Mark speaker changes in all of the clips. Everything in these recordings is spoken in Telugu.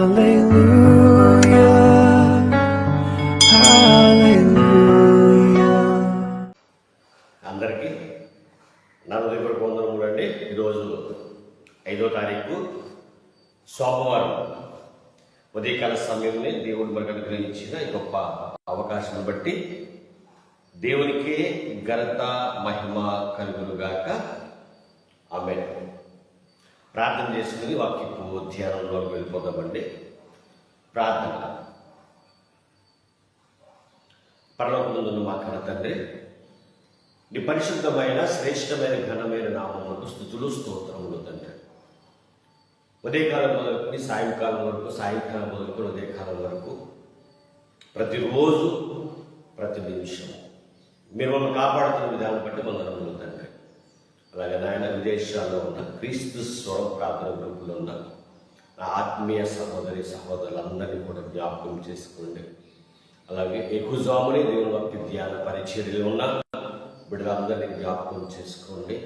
Speaker 1: అందరికీ నా హృదయపూర్వక వందనములు అండి. ఈరోజు ఐదో తారీఖు సోమవారం. ఉదయకాల సమయంలో దేవుడు మనకు అనుగ్రహించిన గొప్ప అవకాశం బట్టి దేవునికే ఘనత మహిమ కలుగులుగాక ఆమె ప్రార్థన చేసుకుని వాక్యపు ధ్యానంలోకి వెళ్ళిపోదామండి. ప్రార్థన. పరలోకముందున్న మా కన్న తండ్రి నీ పరిశుద్ధమైన శ్రేష్టమైన ఘనమైన నామములకు స్థుతులు స్తోత్రములు తండ్రి. ఉదయకాలం మొదలుకొని సాయంకాలం వరకు సాయంకాలం మొదలుకొని ఉదయకాలం వరకు ప్రతిరోజు ప్రతి నిమిషం మీరు మమ్మల్ని కాపాడుతున్న విధానం బట్టి వందనములు తండ్రి. అలాగే నాయన విదేశాల్లో ఉన్న క్రీస్తు స్వరం ప్రార్థన గ్రూపులో ఉన్న నా ఆత్మీయ సహోదరి సహోదరులందరినీ కూడా జ్ఞాపకం చేసుకోండి. అలాగే ఎక్కువజాముని దేవుని భక్తి ధ్యాన పరిచర్యలు ఉన్న బిడ్డలందరినీ జ్ఞాపకం చేసుకోండి.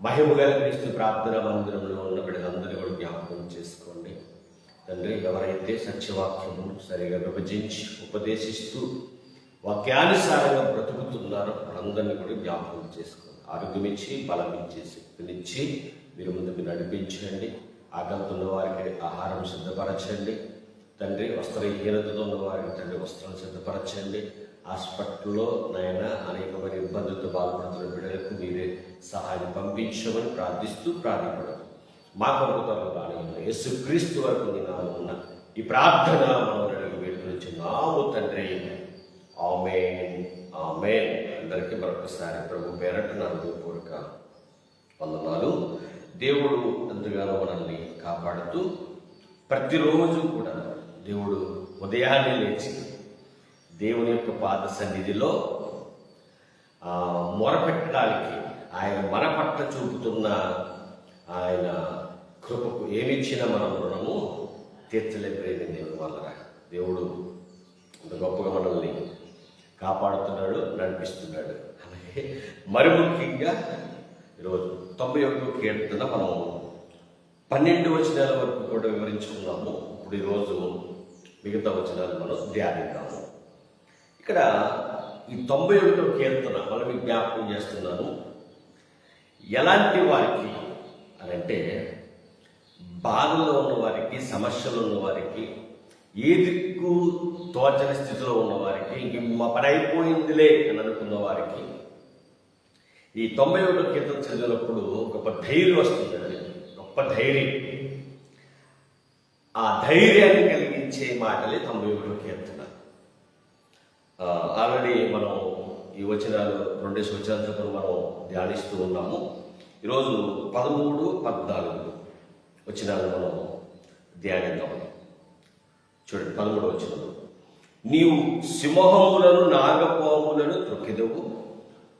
Speaker 1: మహిమ గల క్రీస్తు ప్రార్థన మందిరంలో ఉన్న బిడ్డలందరినీ కూడా జ్ఞాపకం చేసుకోండి. తండ్రి ఎవరైతే సత్యవాక్యము సరిగా విభజించి ఉపదేశిస్తూ వాక్యానుసారంగా బ్రతుకుతున్నారో వాళ్ళందరినీ కూడా జ్ఞాపకం చేసుకోండి. ఆరోగ్యం ఇచ్చి బలం ఇచ్చి శక్తినిచ్చి మీరు ముందుకు నడిపించండి. ఆకలితున్న వారికి ఆహారం సిద్ధపరచండి. తండ్రి వస్త్రహీనతతో ఉన్న వారికి తండ్రి వస్త్రం సిద్ధపరచండి. హాస్పిటల్లో నాయన అనేకమైన ఇబ్బందులతో బాధపడుతున్న బిడ్డలకు మీరే సహాయం పంపించమని ప్రార్థిస్తూ ప్రార్థించడం మా కొరకు త్వరలో రాని యేసు క్రీస్తు వరకు నీ ఉన్న ఈ ప్రార్థన మనం వేడుకొచ్చున్నాము తండ్రి ఆమె ఆమె అందరికీ మరొకసారి ప్రభు పేరట నా హృదయపూర్వక వందనాలు. దేవుడు ఎంతగానో మనల్ని కాపాడుతూ ప్రతిరోజు కూడా దేవుడు ఉదయాన్నే లేచి దేవుని యొక్క పాద సన్నిధిలో మొరపెట్టడానికి ఆయన మన పట్ల చూపుతున్న ఆయన కృపకు ఏమిచ్చినా మనం రుణము తీర్చలేకపోయింది దేవుని వల్ల దేవుడు గొప్పగా మనల్ని కాపాడుతున్నాడు నడిపిస్తున్నాడు. అలాగే మరి ముఖ్యంగా ఈరోజు తొంభై ఒకటో కీర్తన మనం పన్నెండు వచనాల వరకు కూడా వివరించుకున్నాము. ఇప్పుడు ఈరోజు మిగతా వచనాలు మనం ధ్యానిద్దాము. ఇక్కడ ఈ తొంభై ఒకటో కీర్తన మనం జ్ఞాపకం చేస్తున్నాను. ఎలాంటి వారికి అని అంటే ఉన్న వారికి సమస్యలు ఉన్న వారికి ఏ దిక్కు తోచని స్థితిలో ఉన్నవారికి ఇంక మా పని అయిపోయిందిలే అని అనుకున్న వారికి ఈ తొంభై ఒకటో కీర్తన చదివినప్పుడు గొప్ప ధైర్యం వస్తుందండి గొప్ప ధైర్యం. ఆ ధైర్యాన్ని కలిగించే మాటలే తొంభై ఒకటో కీర్తన. ఆల్రెడీ మనం ఈ వచనాలు రెండేసి వచనాలతో మనం ధ్యానిస్తూ ఉన్నాము. ఈరోజు పదమూడు పద్నాలుగు వచనాలు మనం ధ్యానిద్దాం. చూడండి పదమూడు వచ్చిన నీవు సింహములను నాగపోములను త్రొక్కెదవు.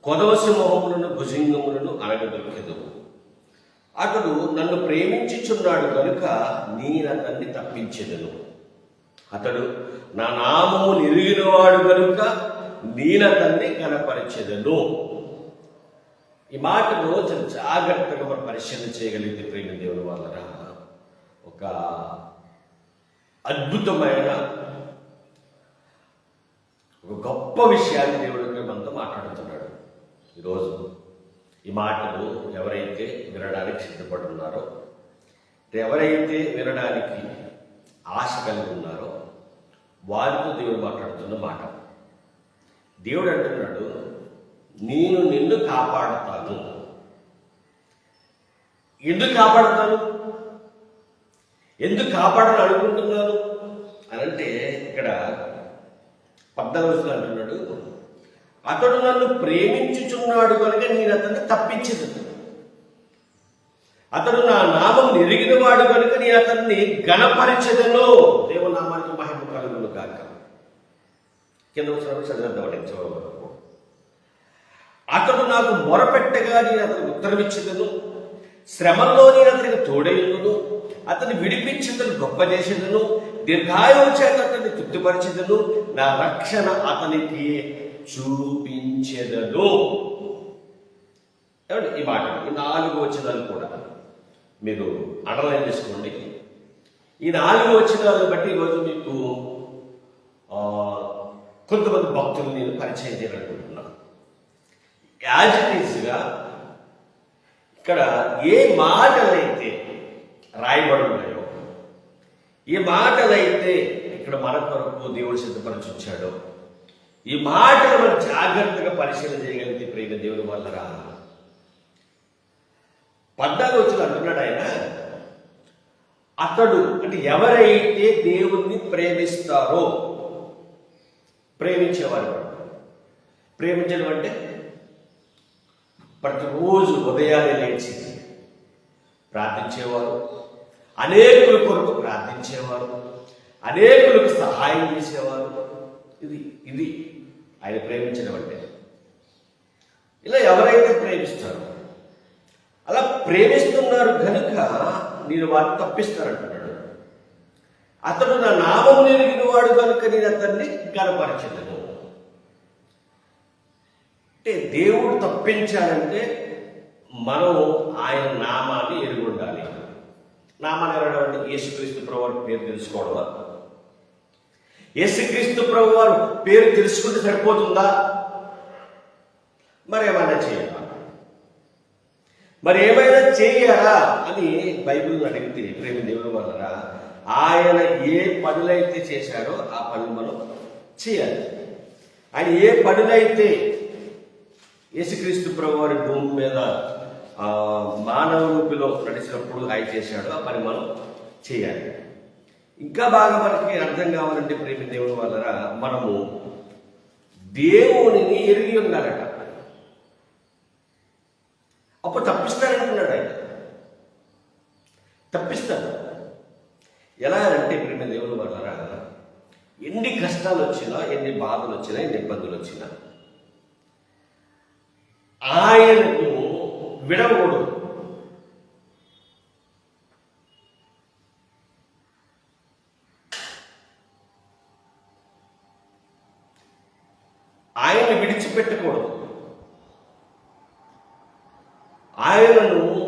Speaker 1: కొదవ సింహములను భుజంగములను అనగదొక్కెదవు అతడు నన్ను ప్రేమించుచున్నాడు కనుక నేనతన్ని తప్పించెదను. అతడు నా నామము నిరిగినవాడు కనుక నేనతన్ని కనపరిచెదను. ఈ మాట రోజు జాగ్రత్తగా మనం పరిశీలన చేయగలిగితే ప్రేమ దేవుని వలన ఒక అద్భుతమైన ఒక గొప్ప విషయాన్ని దేవుడు మనతో మాట్లాడుతున్నాడు. ఈరోజు ఈ మాటలు ఎవరైతే వినడానికి సిద్ధపడున్నారో ఎవరైతే వినడానికి ఆశ కలిగి ఉన్నారో వారితో దేవుడు మాట్లాడుతున్న మాట. దేవుడు అంటున్నాడు నేను నిన్ను కాపాడుతాను. ఎందుకు కాపాడుతాను? ఎందుకు కాపాడాలని అనుకుంటున్నాను అని అంటే ఇక్కడ పద్నాలుగు అంటున్నాడు. అతడు నన్ను ప్రేమించుచున్నాడు కనుక నేను అతన్ని తప్పించదు అతడు నా నామం ఎరిగిన వాడు కనుక నేను అతన్ని గణపరిచదను దేవనామానికి మహిమ కలుగును కాక కింద వచ్చిన చదివేద్దామండి చివరి అతడు నాకు మొరపెట్టగా నేను అతనికి ఉత్తరమిచ్చదను. శ్రమంలో నేను అతనికి అతను అతన్ని విడిపించదను గొప్ప చేసేదను దీర్ఘాయువు చేత అతన్ని తృప్తిపరిచేదను నా రక్షణ అతనికి చూపించేదను. ఏమండి ఈ మాట ఈ నాలుగు వచనాలు కూడా మీరు అండర్లైన్ చేసుకోండి. ఈ నాలుగు వచనాలను బట్టి ఈరోజు మీకు కొంతమంది భక్తులు నేను పరిచయం చేయాలనుకుంటున్నాను యాజ్ ఇట్ ఈస్గా ఇక్కడ ఏ మాటలైతే రాయబడి ఉన్నాయో ఈ మాటలైతే ఇక్కడ మన కొరకు దేవుడు సిద్ధపరచుంచాడో. ఈ మాటలు మనం జాగ్రత్తగా పరిశీలన చేయగలిగితే ప్రేమ దేవుని వల్ల రా పద్నాలుగు వచ్చిన అంటున్నాడు ఆయన. అతడు అంటే ఎవరైతే దేవుణ్ణి ప్రేమిస్తారో ప్రేమించేవారు ప్రేమించడం అంటే ప్రతిరోజు ఉదయాన్నే లేచి ప్రార్థించేవారు. అనేకుల కొరకు ప్రార్థించేవారు. అనేకులకు సహాయం చేసేవారు. ఇది ఇది ఆయన ప్రేమించడం అంటే ఇలా ఎవరైతే ప్రేమిస్తారు అలా ప్రేమిస్తున్నారు కనుక నేను వారిని తప్పిస్తానంటున్నాడు. అతడు నా నామం ఎరిగిన వాడు కనుక నేను అతన్ని గనపరచదను అంటే దేవుడు తప్పించాలంటే మనం ఆయన నామాన్ని ఎరుగు ఉండాలి నామాన్ని ఎరగడం అంటే యేసుక్రీస్తు ప్రభు వారి పేరు తెలుసుకోవడమా? యేసుక్రీస్తు ప్రభు వారు పేరు తెలుసుకుంటే సరిపోతుందా? మరి ఏమైనా చేయాలా? మరి ఏమైనా చేయాలా అని బైబిల్ అడిగితే ప్రేమ దేవుడు వలన ఆయన ఏ పనులైతే చేశాడో ఆ పనులు మనం చేయాలి. ఆయన ఏ పనులైతే యేసుక్రీస్తు ప్రభు వారి భూమి మీద మానవ రూపిలో నడిచినప్పుడు ఆయన చేశాడు ఆ పని మనం చేయాలి. ఇంకా బాగా మనకి అర్థం కావాలంటే ప్రేమ దేవుని వలన మనము దేవునిని ఎరిగి ఉండాలట అప్పుడు తప్పిస్తారంటున్నాడు ఆయన. తప్పిస్తాడు ఎలా అంటే ప్రేమ దేవుని వలన ఎన్ని కష్టాలు వచ్చినా ఎన్ని బాధలు వచ్చినా ఎన్ని ఇబ్బందులు వచ్చినా ఆయనకు విడవకూడదు. ఆయన విడిచిపెట్టకూడదు. ఆయనను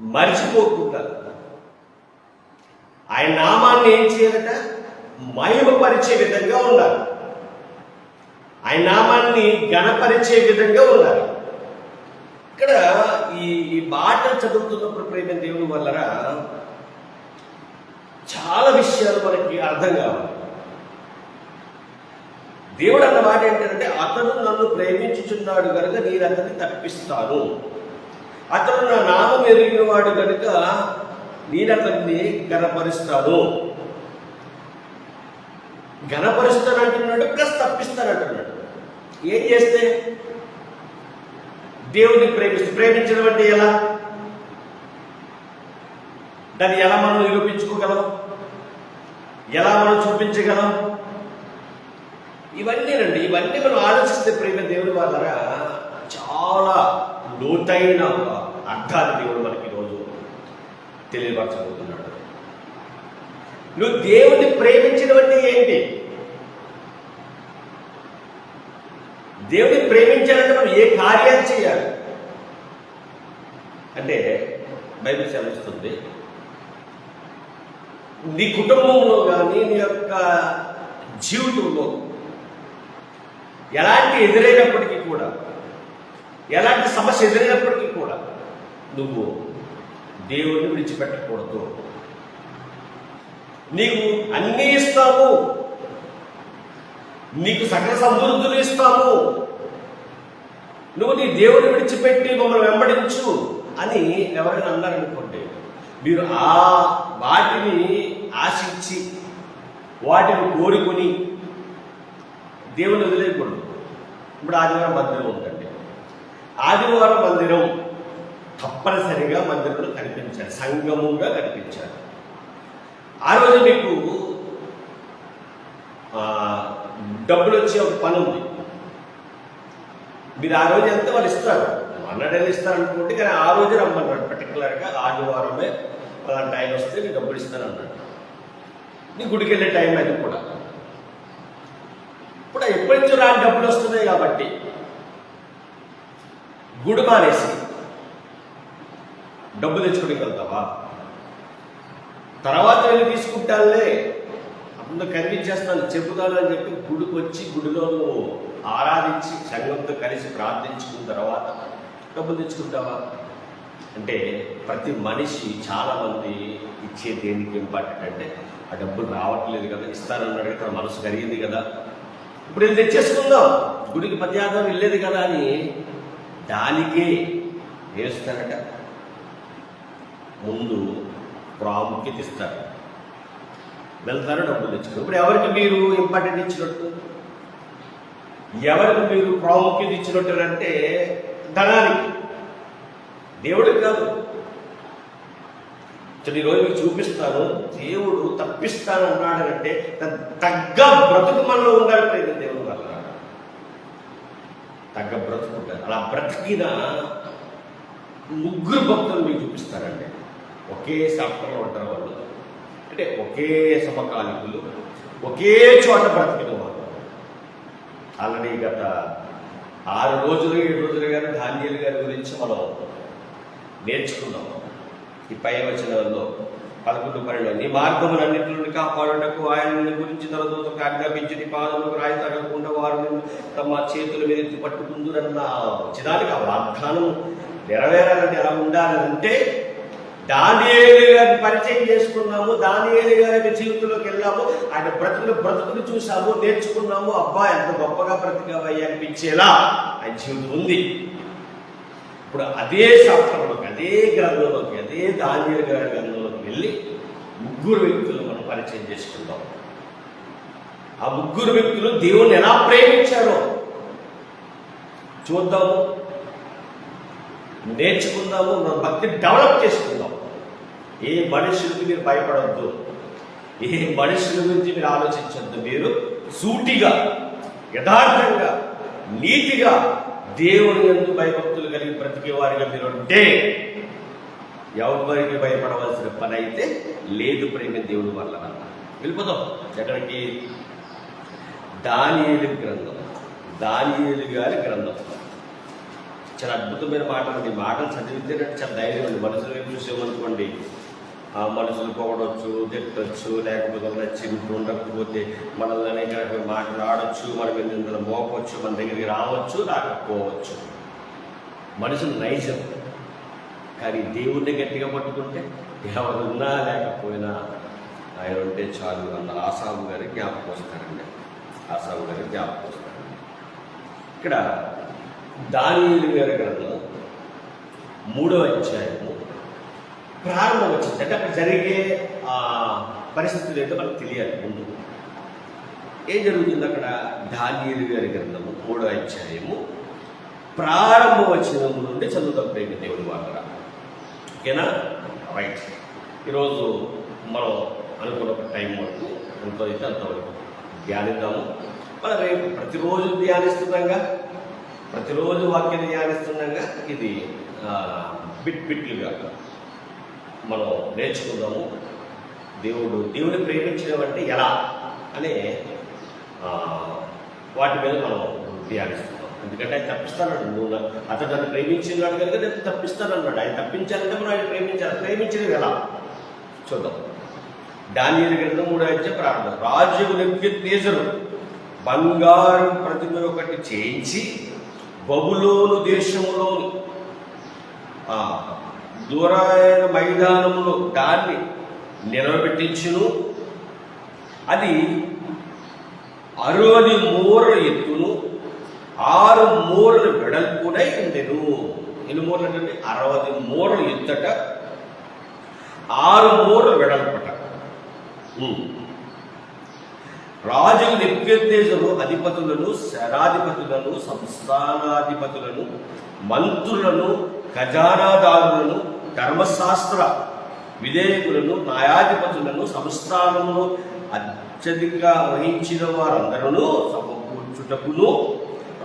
Speaker 1: మర్చిపోకుండా. ఆయన నామాన్ని ఏం చేయాలట? మహిమపరిచే విధంగా ఉండాలి. ఆయన నామాన్ని గణపరిచే విధంగా ఉండాలి ఇక్కడ ఈ ఈ చదువుతున్నప్పుడు ప్రేమ దేవుని వల్లరా చాలా విషయాలు మనకి అర్థం కావాలి దేవుడు అన్న మాట ఏంటంటే అతను నన్ను ప్రేమించుచున్నాడు కనుక నేను అతన్ని తప్పిస్తాను. అతను నా నామం ఎరిగిన వాడు కనుక నేను అతన్ని గనపరుస్తాను గణపరుస్తానంటున్నాడు ప్లస్ తప్పిస్తానంటున్నాడు. ఏం చేస్తే? దేవుడిని ప్రేమిస్తూ. ప్రేమించడం అంటే ఎలా? దాన్ని ఎలా మనం నిరూపించుకోగలం? ఎలా మనం చూపించగలం? ఇవన్నీ రండి ఇవన్నీ మనం ఆలోచిస్తే ప్రేమ దేవుని వాళ్ళరా చాలా లోతైన అర్థాలు దేవుడు మనకి ఈరోజు తెలియపరచబోతున్నాడు. నువ్వు దేవుణ్ణి ప్రేమించడం అంటే ఏంటి? దేవుని ప్రేమించాలంటే మనం ఏ కార్యాలు చేయాలి? అంటే బైబిల్ సెలవిస్తుంది నీ కుటుంబంలో కానీ నీ యొక్క జీవితంలో ఎలాంటి ఎదురైనప్పటికీ కూడా ఎలాంటి సమస్య ఎదురైనప్పటికీ కూడా నువ్వు దేవుణ్ణి విడిచిపెట్టకూడదు. నీకు అన్నీ ఇస్తాము. నీకు సకల సమృద్ధులు ఇస్తాము. నువ్వు నీ దేవుని విడిచిపెట్టి మమ్మల్ని వెంబడించు అని ఎవరైనా అన్నారనుకోండి మీరు ఆ వాటిని ఆశించి వాటిని కోరుకుని దేవుని వదిలేయకూడదు. ఇప్పుడు ఆదివారం మందిరం ఉందండి. ఆదివారం మందిరం తప్పనిసరిగా మందిరంలో కనిపించాలి. సంగముగా కనిపించాలి. ఆ రోజు మీకు డబ్బులు వచ్చే ఒక పని ఉంది. మీరు ఆ రోజు ఎంత వాళ్ళు ఇస్తారు? మొన్నటేళ్ళు ఇస్తారు అనుకుంటే కానీ ఆ రోజు రమ్మన్నాడు పర్టికులర్గా ఆదివారమే అలాంటి టైం వస్తే నేను డబ్బులు ఇస్తాను అన్నాడు నీ గుడికి వెళ్ళే టైం అది కూడా. ఇప్పుడు ఎప్పటి నుంచో రాని డబ్బులు వస్తున్నాయి కాబట్టి గుడి మానేసి డబ్బు తెచ్చుకుని వెళ్తావా? తర్వాత వెళ్ళి తీసుకుంటానులే. అప్పుడు కనిపించేస్తాను చెబుతాను అని చెప్పి గుడికి వచ్చి గుడిలో ఆరాధించి సంఘంతో కలిసి ప్రార్థించుకున్న తర్వాత డబ్బులు తెచ్చుకుంటావా? అంటే ప్రతి మనిషి చాలామంది ఇచ్చే దేనికి ఇంపార్టెంట్ అంటే ఆ డబ్బులు రావట్లేదు కదా ఇస్తానన్నాడు ఇక్కడ మనసు కరిగింది కదా ఇప్పుడు ఇది తెచ్చేసుకుందాం గుడికి పద్యార్థం వెళ్ళేది కదా అని దానికే వేస్తారట. ముందు ప్రాముఖ్యత ఇస్తారు. వెళ్తారు డబ్బులు తెచ్చుకో ఇప్పుడు ఎవరికి మీరు ఇంపార్టెంట్ ఇచ్చినట్టు? ఎవరికి మీరు ప్రాముఖ్యత ఇచ్చినట్టు అంటే ధనానికి. దేవుడికి కాదు. చూడండి, ఈరోజు మీకు చూపిస్తాను దేవుడు తప్పిస్తాను అన్నాడంటే తగ్గ బ్రతుకు మనలో ఉండాలి ప్రేమ దేవుడు వల్ల. తగ్గ బ్రతుకు ఉండాలి. అలా బ్రతికిన ముగ్గురు భక్తులు మీకు చూపిస్తారండి. ఒకే శాస్త్రంలో ఉంటారు వాళ్ళు. అంటే ఒకే సమకాలికులు ఒకే చోట బ్రతికిన వాళ్ళు. ఆల్రెడీ గత ఆరు రోజులు ఏడు రోజులు గారు ధాన్యాలు గారి గురించి మనం నేర్చుకుందాం. ఈ పై వచనంలో పదకొండు పన్నెండు నీ మార్గములన్నింటిని కాపాడుటకు ఆయన గురించి తన దూతకు ఆజ్ఞాపించి నీ పాదములకు రాయి తగ్గకుండా వారు తమ చేతుల మీద ఎత్తి పట్టుకుందురన్న చిదానికి ఆ వాగ్దానం నెరవేరాలని ఎలా ఉండాలంటే దానియేలు గారిని పరిచయం చేసుకున్నాము దానియేలు గారి జీవితంలోకి వెళ్ళాము ఆయన బ్రతుకులు బ్రతుకులు చూసాము నేర్చుకున్నాము. అబ్బా ఎంత గొప్పగా బ్రతికావయ్యా అనిపించేలా ఆయన జీవితం ఉంది. ఇప్పుడు అదే శాస్త్రంలోకి అదే గ్రంథంలోకి అదే దానియేలు గ్రంథంలోకి వెళ్ళి ముగ్గురు వ్యక్తులు మనం పరిచయం చేసుకుందాం. ఆ ముగ్గురు వ్యక్తులు దేవుణ్ణి ఎలా ప్రేమించారో చూద్దాము. నేర్చుకుందాము మన భక్తిని డెవలప్ చేసుకుందాం. ఏ మనుషులకి మీరు భయపడవద్దు ఏ మనుషుల గురించి మీరు ఆలోచించద్దు. మీరు సూటిగా యథార్థంగా నీతిగా దేవుని ఎందుకు భయపడుతుంది కలిగి బ్రతికే వారిగా మీరు ఉంటే ఎవరికి భయపడవలసిన పని అయితే లేదు ప్రేమ దేవుడు వల్ల వెళ్ళిపోదాం. ఎక్కడికి? దానియలు గ్రంథం. దానియలు గారి గ్రంథం. చాలా అద్భుతమైన మాట అండి మాటలు చదివితేనంటే చాలా ధైర్యం ఉంది మనుషులు ఏం చూసేమనుకోండి ఆ మనుషులు పొగడొచ్చు తిట్టొచ్చు లేకపోతే నచ్చింది ఉండకపోతే మనల్ని అనేక మాటలు ఆడొచ్చు మన మీద మోపొచ్చు మన దగ్గరికి రావచ్చు రాకపోవచ్చు. మనుషులు నైజం కానీ దేవుణ్ణి గట్టిగా పట్టుకుంటే ఎవరున్నా లేకపోయినా ఆయన ఉంటే చాలు అన్న ఆసాము గారి జ్ఞాపకం వస్తారండి. ఆసాము గారి జ్ఞాపకం వస్తారండి. ఇక్కడ దానియేలు గారి గ్రంథం మూడో అధ్యాయము ప్రారంభం వచ్చింది. అంటే అక్కడ జరిగే ఆ పరిస్థితులు ఏంటో మనకు తెలియాలి ముందు. ఏం జరుగుతుంది అక్కడ? దాని గారి గ్రంథము మూడో అధ్యాయము ప్రారంభ వచనము నుండి చదువుతాం ప్రేమి దేవుడి వాళ్ళ ఓకేనా? రైట్ ఈరోజు మనం అనుకున్న ఒక టైం వరకు ఎంతో అయితే అంతవరకు ధ్యానిద్దాము. మనం రేపు ప్రతిరోజు ధ్యానిస్తుండగా ప్రతిరోజు వాక్యం ధ్యానిస్తుండగా ఇది బిట్ బిట్లుగా మనం నేర్చుకుందాము. దేవుడు దేవుని ప్రేమించడం అంటే ఎలా అనే వాటి మీద మనం ధ్యానిస్తున్నాం. ఎందుకంటే ఆయన తప్పిస్తానన్నాడు నువ్వు అతను నన్ను ప్రేమించినాడు కనుక నేను తప్పిస్తానన్నాడు. ఆయన తప్పించాలంటే మనం ఆయన ప్రేమించాలి. ప్రేమించడం ఎలా? చూద్దాం. దాని గ్రంథం మూడు అధ్యాయ ప్రారంభం. రాజు నెబ్యూకద్నెజరు బంగారు ప్రతిమ ఒకటి చేయించి బబులోను దేశంలోని దూరాయన మైదానంలో దాన్ని నిలబెట్టించును. అది అరవది మూరల ఎత్తును. ఆరు మూరలు వెడల్పునై ఉండెను. ఎన్ని మూరలు అంటే అరవై మూరలు ఎత్తట. ఆరు మూరలు వెడల్పట. రాజు నెప్కెత్తేజరు అధిపతులను శరాధిపతులను సంస్థానాధిపతులను మంత్రులను ఖజానాదారులను ధర్మశాస్త్ర విధేయకులను న్యాయాధిపతులను సంస్థానమును అత్యధిక వహించిన వారందరూ సమకూర్చుటకును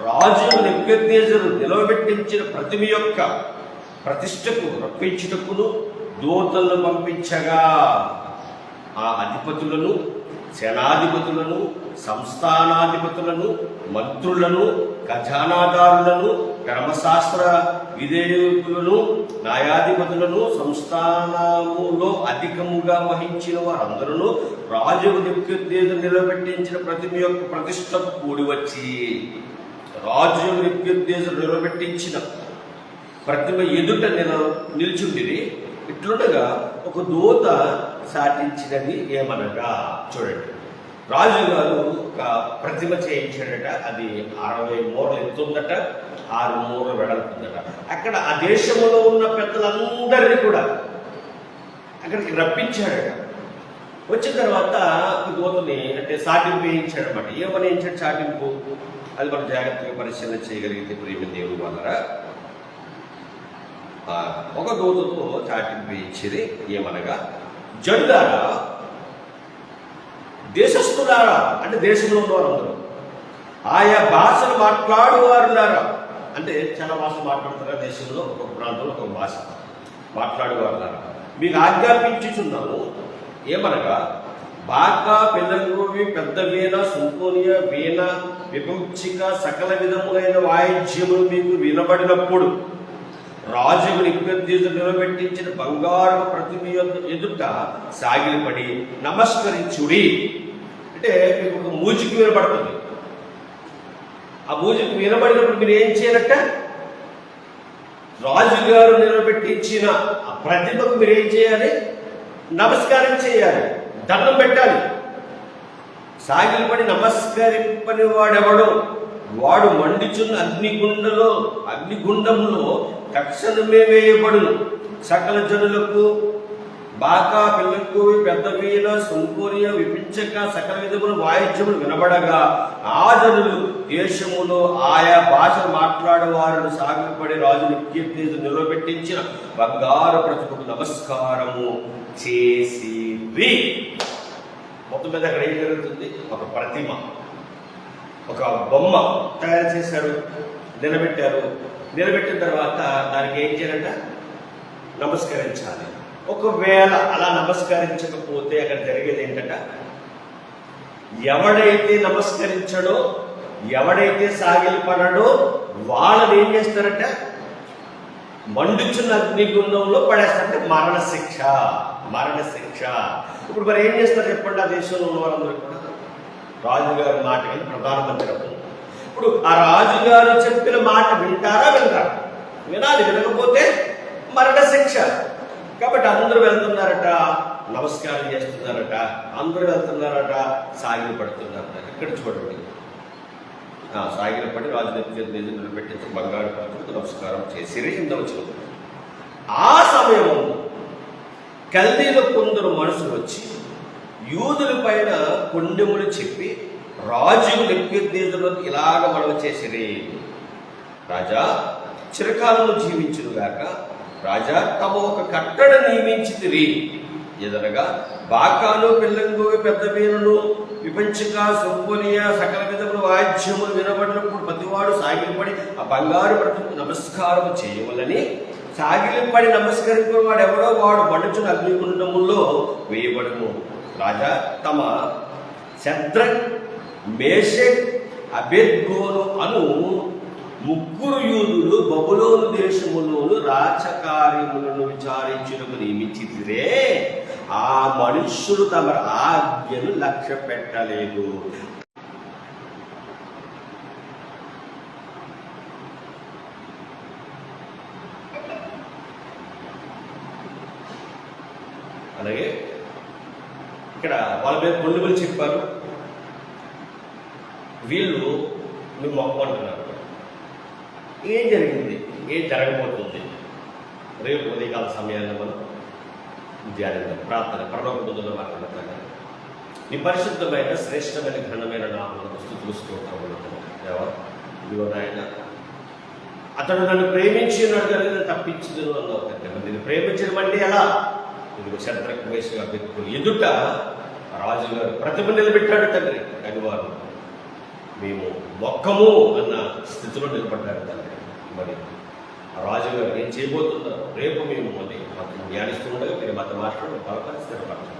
Speaker 1: రాజు నెప్కెత్తేజరు నిలవబెట్టించిన ప్రతిమ యొక్క ప్రతిష్టకు రప్పించుటకును దూతలను పంపించగా. ఆ అధిపతులను సేనాధిపతులను సంస్థానాధిపతులను మంత్రులను ఖజానాదారులను ధర్మశాస్త్ర విధేయులను న్యాయాధిపతులను సంస్థానములో అధికముగా వహించిన వారందరూ రాజు నిత్యుద్దేశం నిలబెట్టించిన ప్రతిమ యొక్క ప్రతిష్టకు కూడి వచ్చి రాజు నిత్యోద్దేశం నిలబెట్టించిన ప్రతిమ ఎదుట నిల నిల్చుండిరి. ఇట్లుండగా ఒక దూత సాటించినది ఏమనగా? చూడండి. రాజుగారు ఒక ప్రతిమ చేయించాడట. అది అరవై మూరలు ఎత్తుందట ఆరు మూరలు వెడలుతుందట అక్కడ ఆ దేశంలో ఉన్న పెద్దలందరినీ కూడా అక్కడికి రప్పించాడట. వచ్చిన తర్వాత ఈ దూతని అంటే సాటింపు వేయించాడు అనమాట ఏమని వేయించాడు సాటింపు? అది మనం జాగ్రత్తగా పరిశీలన చేయగలిగితే ప్రేమ దేవుడు వాళ్ళరా ఒక దూతతో చాటింపు ఇచ్చేది ఏమనగా జడులారా దేశస్థులారా అంటే దేశంలో ఉన్నవారు అందరూ ఆయా భాషలు మాట్లాడేవారున్నారా అంటే చాలా భాషలు మాట్లాడుతారా దేశంలో? ఒక్కొక్క ప్రాంతంలో ఒక్కొక్క భాష. మాట్లాడువారులారా మీకు ఆజ్ఞాపించుచున్నాము. ఏమనగా బాకా పిల్లగోవి పెద్ద వీణ సుంకోనియ వీణ విపంచిక సకల విధములైన వాయిద్యములు మీకు వినబడినప్పుడు రాజుకు నిప్పదీత నిలబెట్టించిన బంగారు ప్రతిమ ఎదుట సాగిలపడి నమస్కరించుడి. అంటే మీకు ఒక మూజికి వినబడుతుంది. ఆ మూజికి వినబడినప్పుడు మీరు ఏం చేయాలట? రాజుగారు నిలబెట్టించిన ఆ ప్రతిమకు మీరు ఏం చేయాలి? నమస్కారం చేయాలి. దండం పెట్టాలి. సాగిలపడి నమస్కరింపని వాడెవడో? వాడు మండుచున్న అగ్నిగుండలో అగ్నిగుండములో తక్షణమే వేయబడును సకల జనులకు బాకా పిల్లకు పెద్ద సుంకూరియ విపించక సకల విధములు వాయిద్యములు వినబడగా ఆ జనులు దేశములో ఆయా భాష మాట్లాడేవారు సాగిపడే రాజు నిత్యతేజ నిలబెట్టించిన బంగారు ప్రతిభకు నమస్కారము చేసి మొత్తం మీద అక్కడ ఏం జరుగుతుంది? ఒక ప్రతిమ ఒక బొమ్మ తయారు చేశారు నిలబెట్టారు. నిలబెట్టిన తర్వాత దానికి ఏం చేయాలంట? నమస్కరించాలి. ఒకవేళ అలా నమస్కరించకపోతే అక్కడ జరిగేది ఏంటంట? ఎవడైతే నమస్కరించడో ఎవడైతే సాగిలపడడో వాళ్ళని ఏం చేస్తారంటే? మండుచున్న అగ్నిగుండంలో పడేస్తారంటే మరణశిక్ష మరణశిక్ష. ఇప్పుడు మరి ఏం చేస్తారు చెప్పండి ఆ దేశంలో ఉన్న వారందరూ కూడా? రాజుగారి మాట విని ప్రధానమంత్రి ఇప్పుడు ఆ రాజుగారు చెప్పిన మాట వింటారా వింటారా వినాలి వినకపోతే మరణశిక్ష. కాబట్టి అందరూ వెళ్తున్నారట నమస్కారం చేస్తున్నారట అందరూ వెళ్తున్నారట సాగిలు పడుతున్నారట. ఇక్కడ చూడండి. ఆ, సాగిల పడి రాజు నెత్తి నిలబెట్టించి బంగారు పాత్రకు నమస్కారం చేసి హిందవచ్చు ఆ సమయం కల్దీలో కొందరు మనుషులు వచ్చి యూదుల పైన పుణ్యములు చెప్పి రాజు నెప్పెద్దేదులో ఇలాగ మనవ చేసిరి. రాజా చిరకాలము జీవించునుగాక. రాజా తమ ఒక కట్టడ నియమించితిరి. ఎదనగా బాకాను పిల్లంగు పెద్ద వీరులు విపంచిక సొంపునియ సకల విధములు వాద్యములు వినబడినప్పుడు ప్రతివాడు సాగిలపడి ఆ బంగారు ప్రతికు నమస్కారం చేయవలని సాగిలింపడి నమస్కరించిన వాడు ఎవడో వాడు మండుచున్న అగ్నిగుండములో వేయబడము రాజా తమ శద్ర మేషక్ అబెద్గోను అను ముగ్గురు యూదులు బబులోను దేశములోను రాచకార్యములను విచారించుటకు నియమించితిరే. ఆ మనుష్యులు తమ ఆజ్ఞను లక్ష్య పెట్టలేదు. అలాగే ఇక్కడ వాళ్ళ మీద కొండమని చెప్పారు. వీళ్ళు నువ్వు మొక్కమంటున్నారు ఏం జరిగింది? ఏం జరగబోతుంది? రేపు ఉదయకాల సమయాన్ని మనం ధ్యానిద్దాం ప్రార్థన పరలోకంలో మాట్లాడతాం నీ పరిశుద్ధమైన శ్రేష్టమైన ఘనమైన నామలను స్థుతులు స్తోత్రములు ఇదిగో నాయన అతడు నన్ను ప్రేమించి ఉన్నాడు కనుక నేను తప్పించదు అన్నావు నేను ప్రేమించడం అంటే ఎలా? ఇదిగో శత్రకు పెట్టుకుని ఎదుట రాజుగారు ప్రతిభ నిలబెట్టాడు తండ్రి. కానీ వారు మేము మొక్కము అన్న స్థితిలో నిలబడ్డారు తండ్రి. మరి రాజుగారు ఏం చేయబోతున్నారు రేపు మేము మరి మాకు ధ్యానిస్తుండగా మీరు మాతో మాట్లాడి స్థిరపరచండి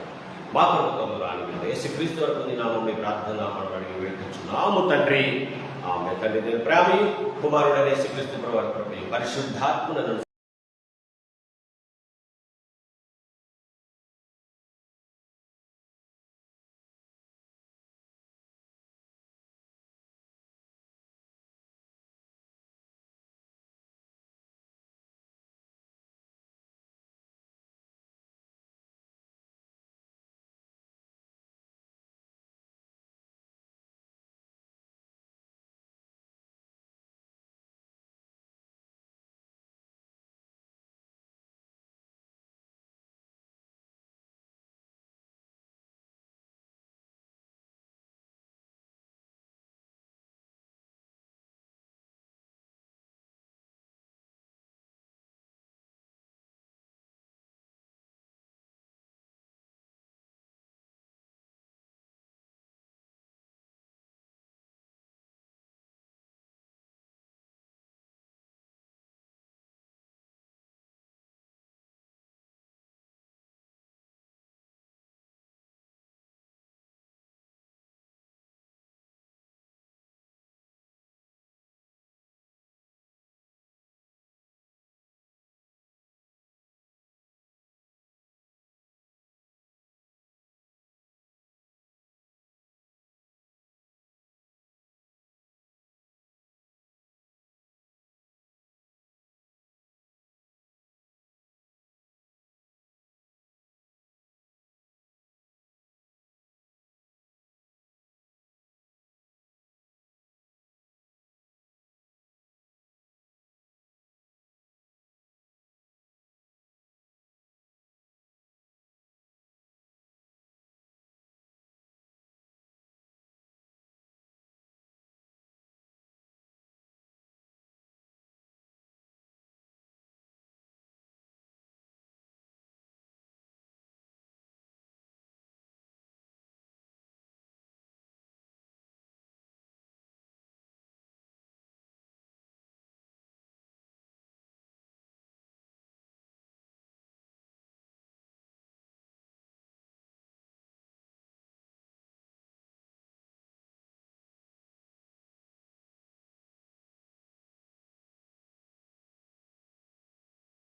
Speaker 1: మా ప్రభుత్వం రాని మీద యేసుక్రీస్తు వరకు నీ ప్రార్థన మనం అడిగి వేడుకుంటున్నాము తండ్రి. ఆమె తండ్రి దేని ప్రేమి కుమారుడైన యేసుక్రీస్తు ప్రభు పరిశుద్ధాత్మను